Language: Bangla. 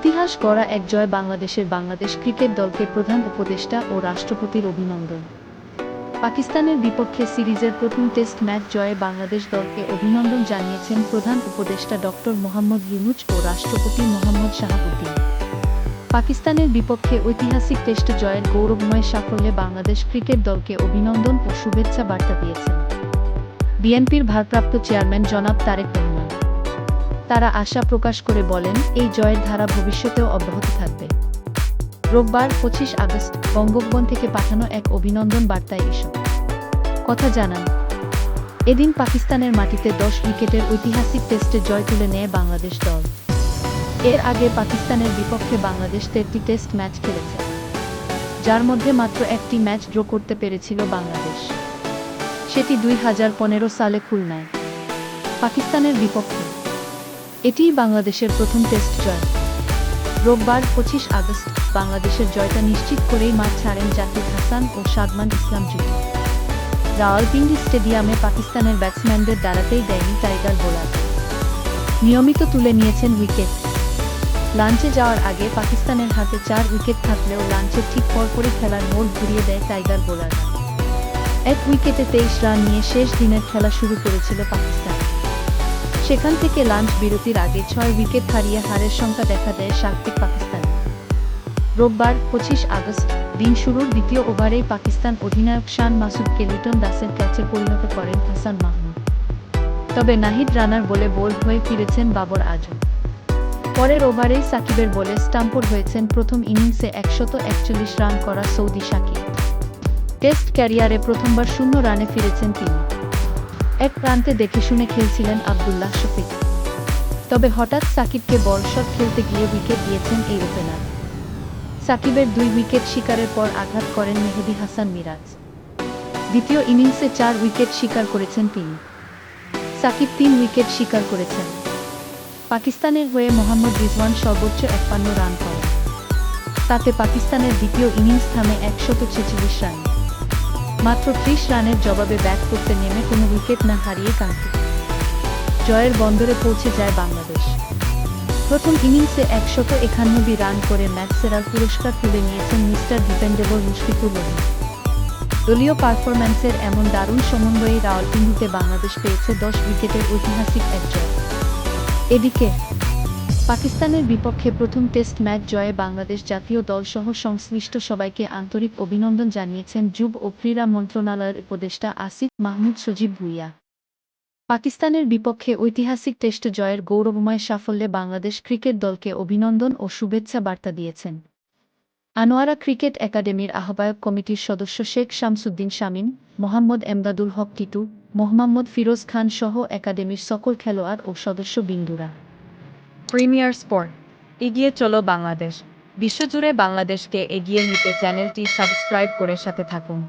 ইতিহাস গড়া এক জয় বাংলাদেশের বাংলাদেশ ক্রিকেট দলকে প্রধান উপদেষ্টা ও রাষ্ট্রপতির অভিনন্দন। পাকিস্তানের বিপক্ষে সিরিজের প্রথম টেস্ট ম্যাচ জয়ে বাংলাদেশ দলকে অভিনন্দন জানিয়েছেন প্রধান উপদেষ্টা ডক্টর মোহাম্মদ ইউনুস ও রাষ্ট্রপতি মোহাম্মদ শাহাবুদ্দিন। পাকিস্তানের বিপক্ষে ঐতিহাসিক টেস্ট জয়ের গৌরবময় সাফল্যে বাংলাদেশ ক্রিকেট দলকে অভিনন্দন ও শুভেচ্ছা বার্তা দিয়েছেন। বিএনপির ভারপ্রাপ্ত চেয়ারম্যান জনাব তারেক রহমান। তারা আশা প্রকাশ করে বলেন, এই জয়ের ধারা ভবিষ্যতেও অব্যাহত থাকবে। রোববার পঁচিশ আগস্ট বঙ্গভবন থেকে পাঠানো এক অভিনন্দন বার্তায় এসব কথা জানান। এদিন পাকিস্তানের মাটিতে দশ উইকেটের ঐতিহাসিক টেস্টে জয় তুলে নেয় বাংলাদেশ দল। এর আগে পাকিস্তানের বিপক্ষে বাংলাদেশ তেরটি টেস্ট ম্যাচ খেলেছে। যার মধ্যে মাত্র একটি ম্যাচ ড্র করতে পেরেছিল বাংলাদেশ। সেটি দুই হাজার পনেরো সালে খুলনায়। পাকিস্তানের বিপক্ষে এটিই বাংলাদেশের প্রথম টেস্ট জয়। রোববার পঁচিশ আগস্ট বাংলাদেশের জয়টা নিশ্চিত করেই মাঠ ছাড়েন জাকির হাসান ও সাদমান ইসলাম জুটি। রাওয়ালপিন্ডি স্টেডিয়ামে পাকিস্তানের ব্যাটসম্যানদের দাঁড়াতেই দেয়নি টাইগার বোলার। নিয়মিত তুলে নিয়েছেন উইকেট। লাঞ্চে যাওয়ার আগে পাকিস্তানের হাতে চার উইকেট থাকলেও লাঞ্চের ঠিক পরপরই খেলার মোড় ঘুরিয়ে দেয় টাইগার বোলাররা। এক উইকেটে তেইশ রান নিয়ে শেষ দিনের খেলা শুরু করেছিল পাকিস্তান। সেখান থেকে লাঞ্চ বিরতির আগে ছয় উইকেট হারিয়ে হারের সংখ্যা দেখা দেয় স্বাগতিক পাকিস্তান। রোববার পঁচিশ আগস্ট দিন শুরুর দ্বিতীয় ওভারেই পাকিস্তান অধিনায়ক শান মাসুদকে লিটন দাসের ক্যাচে পরিণত করেন হাসান মাহমুদ। তবে নাহিদ রানার বলে বোল্ড হয়ে ফিরেছেন বাবর আজম। পরের ওভারেই সাকিবের বলে স্টাম্পড হয়েছেন প্রথম ইনিংসে একশত একচল্লিশ রান করা সৌদি সাকিব। টেস্ট ক্যারিয়ারে প্রথমবার শূন্য রানে ফিরেছেন তিনি। এক প্রান্তে দেখে শুনে খেলছিলেন আবদুল্লাহ শফিক। তবে হঠাৎ সাকিবকে বল খেলতে গিয়ে উইকেট দিয়েছেন এই ওপেনার। সাকিবের দুই উইকেট শিকারের পর আঘাত করেন মেহেদি হাসান মিরাজ। দ্বিতীয় ইনিংসে চার উইকেট শিকার করেছেন তিনি। সাকিব তিন উইকেট শিকার করেছেন। পাকিস্তানের হয়ে মোহাম্মদ রিজওয়ান সর্বোচ্চ একপান্ন রান করেন। তাতে পাকিস্তানের দ্বিতীয় ইনিংস থামে একশত ছেচল্লিশ রান। মাত্র ত্রিশ রানের জবাবে ব্যাট করতে নেমে কোনো উইকেট না হারিয়ে কাঁদতে জয়ের বন্দরে পৌঁছে যায় বাংলাদেশ। প্রথম ইনিংসে একশত একানব্বই রান করে ম্যাচ সেরার পুরস্কার তুলে নিয়েছেন মিস্টার ডিপেন্ডেবল মুশফিকুর রহিম। দলীয় পারফরম্যান্সের এমন দারুণ সমন্বয়ে রাওয়ালপিন্ডিতে বাংলাদেশ পেয়েছে দশ উইকেটের ঐতিহাসিক এক জয়। এদিকে পাকিস্তানের বিপক্ষে প্রথম টেস্ট ম্যাচ জয়ে বাংলাদেশ জাতীয় দলসহ সংশ্লিষ্ট সবাইকে আন্তরিক অভিনন্দন জানিয়েছেন যুব ও ক্রীড়া মন্ত্রণালয়ের উপদেষ্টা আসিফ মাহমুদ সজীব ভুইয়া। পাকিস্তানের বিপক্ষে ঐতিহাসিক টেস্ট জয়ের গৌরবময় সাফল্যে বাংলাদেশ ক্রিকেট দলকে অভিনন্দন ও শুভেচ্ছা বার্তা দিয়েছেন। আনোয়ারা ক্রিকেট একাডেমির আহ্বায়ক কমিটির সদস্য শেখ শামসুদ্দিন শামীম, মোহাম্মদ এমদাদুল হক টিটু, মোহাম্মদ ফিরোজ খান সহ একাডেমির সকল খেলোয়াড় ও সদস্য বিন্দুরা প্রিমিয়ার স্পোর্ট। এগিয়ে চলো বাংলাদেশ। বিশ্বজুড়ে বাংলাদেশকে এগিয়ে নিতে চ্যানেলটি সাবস্ক্রাইব করে সাথে থাকুন।